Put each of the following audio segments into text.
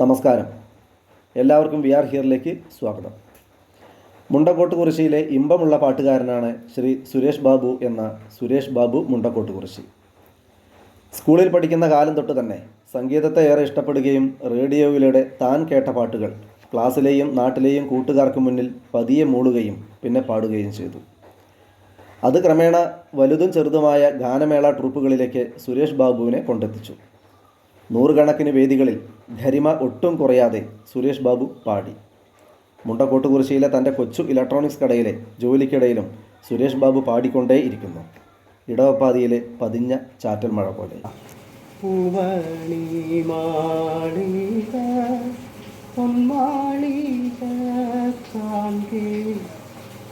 നമസ്കാരം. എല്ലാവർക്കും V R ഹിയറിലേക്ക് സ്വാഗതം. മുണ്ടക്കോട്ട് കുറിശിയിലെ ഇമ്പമുള്ള പാട്ടുകാരനാണ് ശ്രീ സുരേഷ് ബാബു എന്ന സുരേഷ് ബാബു മുണ്ടക്കോട്ട് കുറിശി സ്കൂളിൽ പഠിക്കുന്ന കാലം തൊട്ട് തന്നെ സംഗീതത്തെ ഏറെ ഇഷ്ടപ്പെടുകയും റേഡിയോയിലൂടെ താൻ കേട്ട പാട്ടുകൾ ക്ലാസ്സിലെയും നാട്ടിലെയും കൂട്ടുകാർക്ക് മുന്നിൽ പതിയെ മൂളുകയും പിന്നെ പാടുകയും ചെയ്തു. അത് ക്രമേണ വലുതും ചെറുതുമായ ഗാനമേള ട്രൂപ്പുകളിലേക്ക് സുരേഷ് ബാബുവിനെ കൊണ്ടെത്തിച്ചു. നൂറുകണക്കിന് വേദികളിൽ ഗരിമ ഒട്ടും കുറയാതെ സുരേഷ് ബാബു പാടി. മുണ്ടക്കോട്ടുകുറിശ്ശിയിലെ തന്റെ കൊച്ചു ഇലക്ട്രോണിക്സ് കടയിലെ ജോലിക്കിടയിലും സുരേഷ് ബാബു പാടിക്കൊണ്ടേയിരിക്കുന്നു ഇടവപ്പാതിയിലെ പതിഞ്ഞ ചാറ്റൽ മഴ പോലെ. പൊന്മാളിക കാൺകേ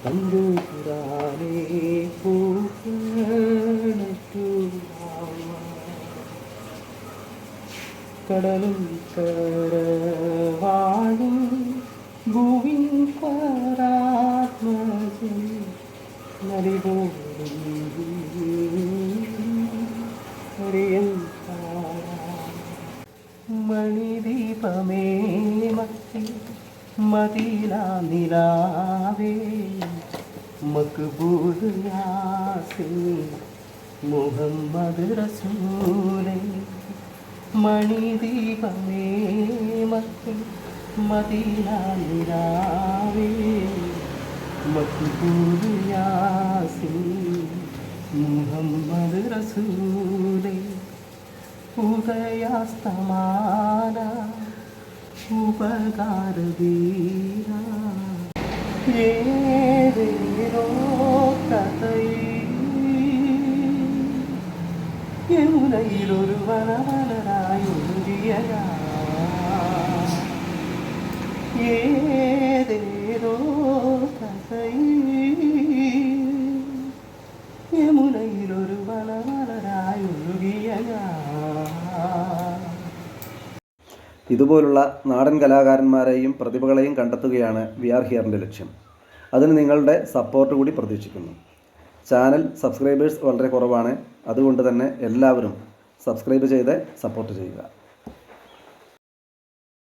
തമ്പുരാനേ കടലും കരവാഴും ഭൂവിൻ പരാത്മജൻ മണിദീപമേ മത്തി മതില നിലാവേ. മക്ബൂൽ മുഹമ്മദ് റസൂലേ. മണിദീപമേ മത്തി മതില നിലാവേ മക്ബൂൽ യാസിൻ മുഹമ്മദ് റസൂലേ ഉദയാസ്തമാന ഉപകാരവീര ഏതേരോ യമുനയിലൊരു വനവനരായൊഴുകിയ ഇതുപോലുള്ള നാടൻ കലാകാരന്മാരെയും പ്രതിഭകളെയും കണ്ടെത്തുകയാണ് വി ആർ ഹിയറിന്റെ ലക്ഷ്യം. അതിന് നിങ്ങളുടെ സപ്പോർട്ട് കൂടി പ്രതീക്ഷിക്കുന്നു. ചാനൽ സബ്സ്ക്രൈബേഴ്സ് വളരെ കുറവാണ്. അതുകൊണ്ട് തന്നെ എല്ലാവരും സബ്സ്ക്രൈബ് ചെയ്ത് സപ്പോർട്ട് ചെയ്യുക.